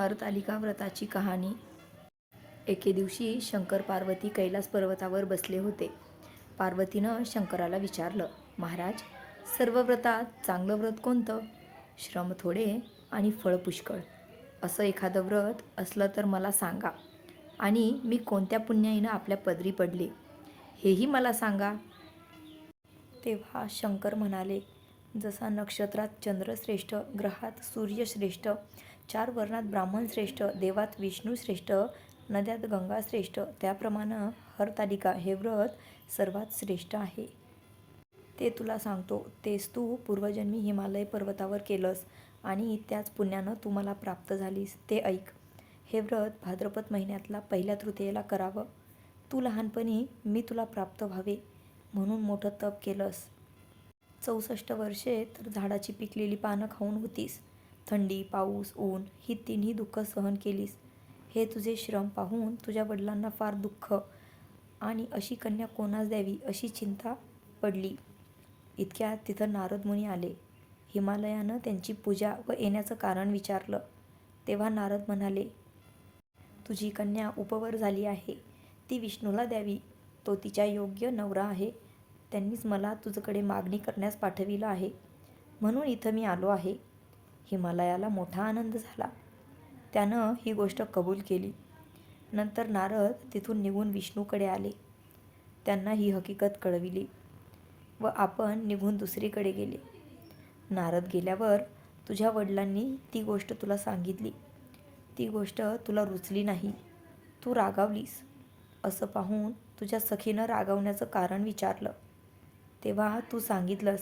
हरतालिका व्रताची कहाणी. एके दिवशी शंकर पार्वती कैलास पर्वतावर बसले होते. पार्वतीनं शंकराला विचारलं महाराज सर्व व्रतात चांगलं व्रत कोणतं? श्रम थोडे आणि फळ पुष्कळ. असं एखादं व्रत असलं तर मला सांगा. आणि मी कोणत्या पुण्याईनं आपल्या पदरी पडले? हेही मला सांगा. तेव्हा शंकर म्हणाले जसा नक्षत्रात चंद्रश्रेष्ठ ग्रहात सूर्यश्रेष्ठ चार वर्णात ब्राह्मण श्रेष्ठ देवात विष्णू श्रेष्ठ नद्यात गंगा श्रेष्ठ त्याप्रमाणे हरतालिका हे व्रत सर्वात श्रेष्ठ आहे. ते तुला सांगतो तेच तू पूर्वजन्मी हिमालय पर्वतावर केलंस आणि त्याच पुण्यानं तू मला प्राप्त झालीस ते ऐक. हे व्रत भाद्रपद महिन्यातला पहिल्या तृतीयेला करावं. तू लहानपणी मी तुला प्राप्त व्हावे म्हणून मोठं तप केलंस. चौसष्ट वर्षे तर झाडाची पिकलेली पानं खाऊन होतीस. थंडी पाऊस ऊन ही तिन्ही दुःख सहन केलीस. हे तुझे श्रम पाहून तुझ्या वडिलांना फार दुःख आणि अशी कन्या कोणास द्यावी अशी चिंता पडली. इतक्यात तिथं नारद मुनी आले. हिमालयानं त्यांची पूजा व येण्याचं कारण विचारलं. तेव्हा नारद म्हणाले तुझी कन्या उपवर झाली आहे. ती विष्णूला द्यावी. तो तिच्या योग्य नवरा आहे. त्यांनीच मला तुझकडे मागणी करण्यास पाठविलं आहे. म्हणून इथं मी आलो आहे. हिमालयाला मोठा आनंद झाला. त्यानं ही गोष्ट कबूल केली. नंतर नारद तिथून निघून विष्णूकडे आले. त्यांना ही हकीकत कळविली व आपण निघून दुसरीकडे गेले. नारद गेल्यावर तुझ्या वडिलांनी ती गोष्ट तुला सांगितली. ती गोष्ट तुला रुचली नाही. तू रागावलीस. असं पाहून तुझ्या सखीनं रागावण्याचं कारण विचारलं. तेव्हा तू सांगितलंस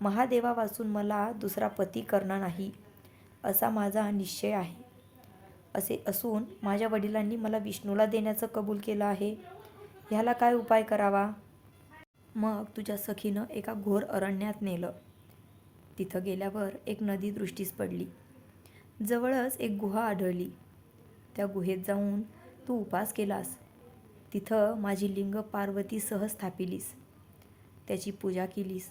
महादेवा वाचून मला दुसरा पती करणार नाही असा माझा निश्चय आहे. असे असून माझ्या वडिलांनी मला विष्णूला देण्याचं कबूल केलं आहे. ह्याला काय उपाय करावा? मग तुझ्या सखीनं एका घोर अरण्यात नेलं. तिथं गेल्यावर एक नदी दृष्टीस पडली. जवळच एक गुहा आढळली. त्या गुहेत जाऊन तू उपास केलास. तिथं माझी लिंग पार्वती सह स्थापिलीस. त्याची पूजा केलीस.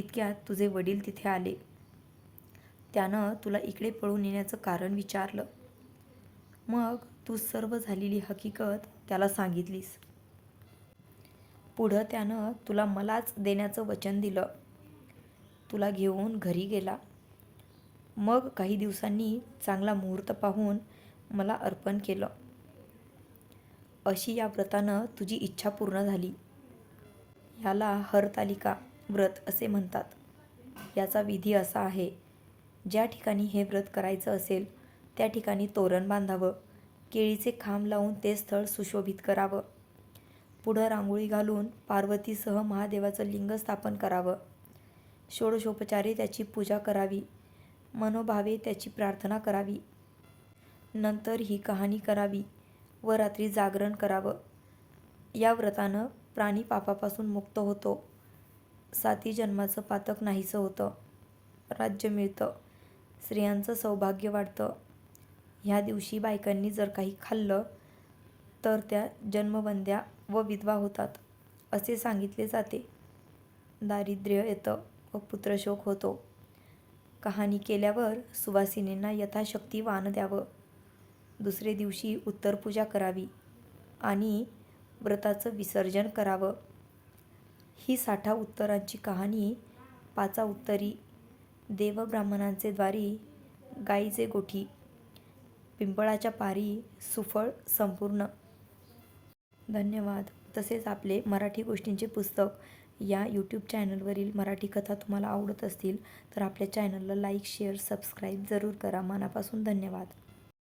इतक्यात तुझे वडील तिथे आले. त्यानं तुला इकडे पळून येण्याचं कारण विचारलं. मग तू सर्व झालेली हकीकत त्याला सांगितलीस. पुढं त्यानं तुला मलाच देण्याचं वचन दिलं. तुला घेऊन घरी गेला. मग काही दिवसांनी चांगला मुहूर्त पाहून मला अर्पण केलं. अशी या व्रतानं तुझी इच्छा पूर्ण झाली. याला हरतालिका व्रत असे म्हणतात. याचा विधी असा आहे ज्या ठिकाणी हे व्रत करायचं असेल त्या ठिकाणी तोरण बांधावं केळीचे खांब लावून ते स्थळ सुशोभित करावं. पुढं रांगोळी घालून पार्वतीसह महादेवाचं लिंग स्थापन करावं. षोडशोपचारे त्याची पूजा करावी. मनोभावे त्याची प्रार्थना करावी. नंतर ही कहाणी करावी व रात्री जागरण करावं. या व्रतानं प्राणी पापापासून मुक्त होतो. साती जन्माचं पातक नाहीसं होतं. राज्य मिळतं. स्त्रियांचं सौभाग्य वाढतं. ह्या दिवशी बायकांनी जर काही खाल्लं तर त्या जन्मबंद्या व विधवा होतात असे सांगितले जाते. दारिद्र्य येतं व पुत्रशोक होतो. कहाणी केल्यावर सुवासिनींना यथाशक्ती वाण द्यावं. दुसरे दिवशी उत्तरपूजा करावी आणि व्रताचं विसर्जन करावं. ही साठा उत्तरांची कहाणी पाचा उत्तरी देवब्राह्मणांचे द्वारी गाईचे गोठी पिंपळाच्या पारी सुफळ संपूर्ण. धन्यवाद. तसेच आपले मराठी गोष्टींचे पुस्तक या यूट्यूब चॅनलवरील मराठी कथा तुम्हाला आवडत असतील तर आपल्या चॅनलला लाईक शेअर सबस्क्राईब जरूर करा. मनापासून धन्यवाद.